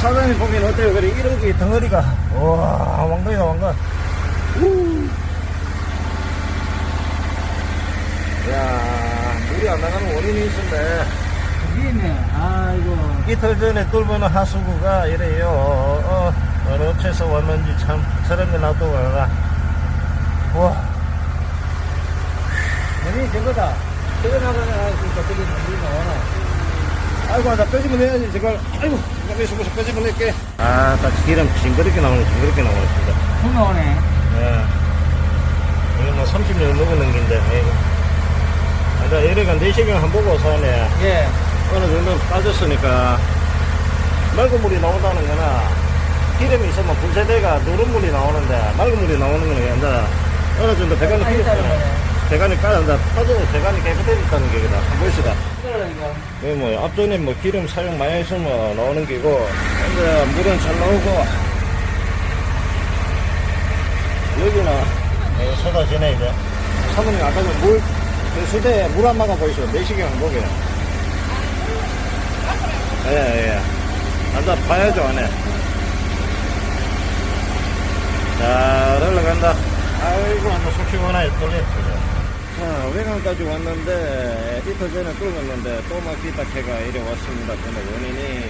사장님 보기엔 어때요? 그래, 이렇게 덩어리가. 와, 왕건이다, 왕건. 야 물이 안 나가는 원인이 있었네. 위에네. 아이고. 이틀 전에 뚫보는 하수구가 이래요. 어, 어, 어느 업체에서 왔는지 참, 저런 거 놔두고 가가. 와, 여기 저거다. 저거 나가나, 그니까 저기 물이 나와나. 아이고, 나 끄집어 내야지, 저걸. 아이고, 잠깐만 있어보자, 끄집어 낼게. 아, 딱 기름 징그럽게 나오네, 징그럽게 나오네, 진짜. 손 나오네. 예. 이거 뭐 30년 넘은 긴데 아이고. 아, 나 이래가 내시경 한 보고 사네. 예. 어느 정도 빠졌으니까 맑은 물이 나온다는 거나 기름이 있으면 분쇄대가 누른 물이 나오는데 맑은 물이 나오는 거는 이제 어느 정도 배관이 아, 깨졌잖아. 거네. 배관이 까진다. 빠져도 배관이 깨끗해졌다는 보시다. 이거라, 이거. 이거 뭐 앞전에 뭐 기름 사용 많이 했으면 나오는 게고 이제 물은 잘 나오고 여기는 어, 쏟아지네 이제. 사모님 아까 그물 그 수대에 물 한 마가 보이시죠? 내시경 보게 예예. 앉아 봐야죠 안에. 자 올라간다. 아이고 안나 속 시원하게 돌려 자 외관까지 왔는데 이틀 전에 뚫었는데 또 막히다 캐가 이래 왔습니다 근데 원인이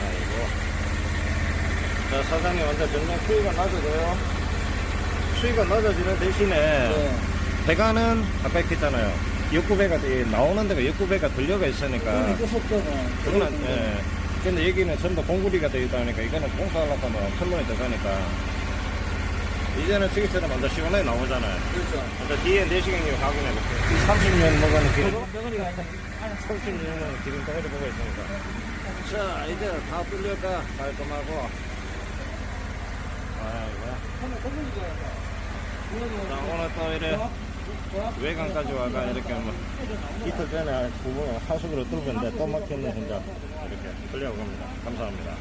아이고 자 사장님 완전 정말 수위가 낮아져요 수위가 낮아지는 대신에 예. 배관은 아까 했잖아요 욕구배가 이 나오는 데가 욕구배가 들려가 있으니까 물이 끄석거는. 그거는 예. 근데 여기는 전부 공구리가 되어 있다 보니까 이거는 공사하려고 하면 철문이 들어가니까 이제는 저기처럼 완전 시원하게 나오잖아요. 그렇죠. 그러니까 뒤에 내시경이 확인해 볼게요 30년 먹은 기름. 병원이가 아니다. 30년은 기름 덩어리 보고 있으니까. 자 이제 다 뚫렸다 깔끔하고. 아이고 자 오늘 또 이래 외관까지 와가 이렇게 뭐 이틀 전에 부분 하수구로 뚫었는데 또 막혔네 혼자. 이렇게 끌려고 갑니다. 감사합니다